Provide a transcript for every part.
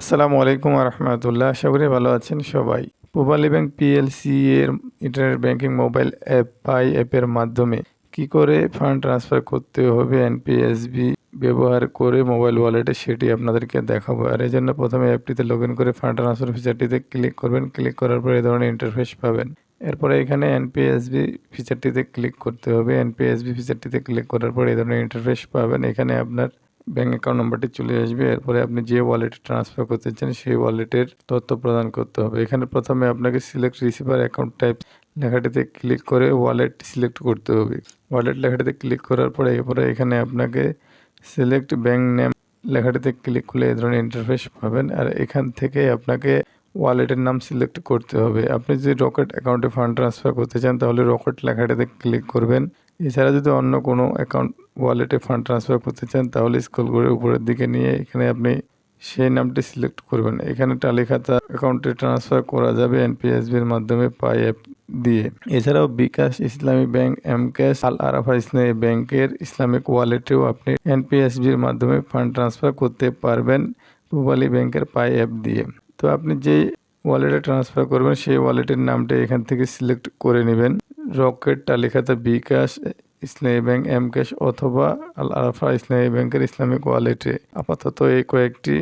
আসসালামু আলাইকুম রহমতুল্লাহ আশা করি ভালো আছেন সবাই। পূবালী ব্যাংক পিএলসি এর ইন্টারনেট ব্যাংকিং মোবাইল অ্যাপ, পাই অ্যাপের মাধ্যমে কি করে ফান্ড ট্রান্সফার করতে হবে এনপিএসবি ব্যবহার করে মোবাইল ওয়ালেটে সেটি আপনাদেরকে দেখাবো। আর এই জন্য প্রথমে অ্যাপটিতে লগ ইন করে ফান্ড ট্রান্সফার ফিচারটিতে ক্লিক করবেন। ক্লিক করার পর এই ধরনের ইন্টারফেস পাবেন। এরপরে এখানে এনপিএসবি ফিচারটিতে ক্লিক করতে হবে। এনপিএসবি ফিচারটিতে ক্লিক করার পর এই ধরনের ইন্টারফেস পাবেন। এখানে আপনার ব্যাঙ্ক অ্যাকাউন্ট নাম্বারটি চলে আসবে। এরপরে আপনি যে ওয়ালেটে ট্রান্সফার করতে চান, সেই ওয়ালেটের তথ্য প্রদান করতে হবে। এখানে প্রথমে আপনাকে সিলেক্ট রিসিভার অ্যাকাউন্ট টাইপ লেখাটিতে ক্লিক করে ওয়ালেট সিলেক্ট করতে হবে। ওয়ালেট লেখাটিতে ক্লিক করার পরে এরপরে এখানে আপনাকে সিলেক্ট ব্যাঙ্ক নেম লেখাটিতে ক্লিক করলে এই ধরনের ইন্টারফেস পাবেন আর এখান থেকে আপনাকে ওয়ালেটের নাম সিলেক্ট করতে হবে। আপনি যদি রকেট অ্যাকাউন্টে ফান্ড ট্রান্সফার করতে চান, তাহলে রকেট লেখাটিতে ক্লিক করবেন। এছাড়া যদি অন্য কোনো অ্যাকাউন্ট ওয়ালেটে ফান্ড ট্রান্সফার করতে চান, তাহলে স্ক্রল করে উপরের দিকে নিয়ে এখানে আপনি সেই নামটি সিলেক্ট করবেন। এখানে টালি খাতা অ্যাকাউন্টে ট্রান্সফার করা যাবে এনপিএসবির মাধ্যমে পাই অ্যাপ দিয়ে। এছাড়াও bKash Islami bank, M cash Al Arafah Islami ব্যাংকের ইসলামিক ওয়ালেটেও আপনি এনপিএসবির মাধ্যমে ফান্ড ট্রান্সফার করতে পারবেন পূবালী ব্যাংকের পাই অ্যাপ দিয়ে। তো আপনি যেই ওয়ালেটে ট্রান্সফার করবেন, সেই ওয়ালেটের নামটা এখান থেকে সিলেক্ট করে নেবেন। রকেট তালিকাতে বিকাশ ইসলামী ব্যাংক, এম ক্যাশ অথবা আল আরাফা ইসলামী ব্যাংকের ইসলামিক ওয়ালেটে। আপাতত এই কয়েকটি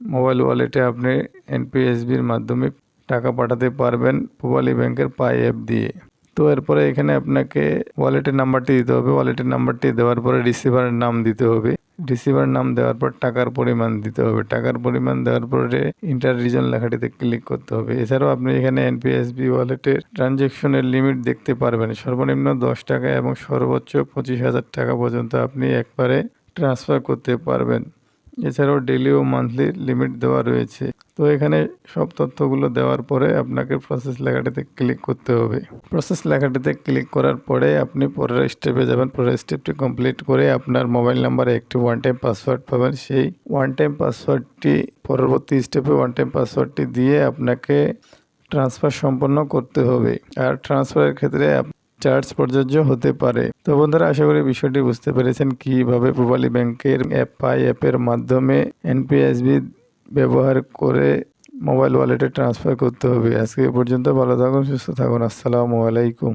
মোবাইল ওয়ালেটে আপনি এনপিএসবির মাধ্যমে টাকা পাঠাতে পারবেন পূবালী ব্যাংকের পাই অ্যাপ দিয়ে। তো এরপরে এখানে আপনাকে ওয়ালেটের নাম্বারটি দিতে হবে। ওয়ালেটের নাম্বারটি দেওয়ার পরে রিসিভারের নাম দিতে হবে। রিসিভার নাম দেওয়ার পর টাকার পরিমাণ দিতে হবে। টাকার পরিমাণ দেওয়ার পরে ইন্টার রিজন লেখাটিতে ক্লিক করতে হবে। এছাড়াও আপনি এখানে এনপিএসবি ওয়ালেটের ট্রানজ্যাকশনের লিমিট দেখতে পারবেন। সর্বনিম্ন দশ টাকা এবং সর্বোচ্চ পঁচিশ হাজার টাকা পর্যন্ত আপনি একবারে ট্রান্সফার করতে পারবেন। এছাড়াও ডেলি ও মান্থলি লিমিট দেওয়া রয়েছে। তো এখানে সব তথ্যগুলো দেওয়ার পরে আপনাকে প্রসেস লেখাটিতে ক্লিক করতে হবে। প্রসেস লেখাটিতে ক্লিক করার পরে আপনি পরের স্টেপে যাবেন। পরের স্টেপটি কমপ্লিট করে আপনার মোবাইল নাম্বারে একটি ওয়ান টাইম পাসওয়ার্ড পাবেন। সেই ওয়ান টাইম পাসওয়ার্ডটি পরবর্তী স্টেপে ওয়ান টাইম পাসওয়ার্ডটি দিয়ে আপনাকে ট্রান্সফার সম্পন্ন করতে হবে। আর ট্রান্সফারের ক্ষেত্রে চার্জ প্রযোজ্য হতে পারে। তো বন্ধুরা, আশা করি বিষয়টি বুঝতে পেরেছেন কীভাবে পূবালী ব্যাংকের অ্যাপ পাই অ্যাপের মাধ্যমে এনপিএসবি ব্যবহার করে মোবাইল ওয়ালেটে ট্রান্সফার করতে হবে। আজকে এ পর্যন্ত ভালো থাকুন, সুস্থ থাকুন। আসসালামু আলাইকুম।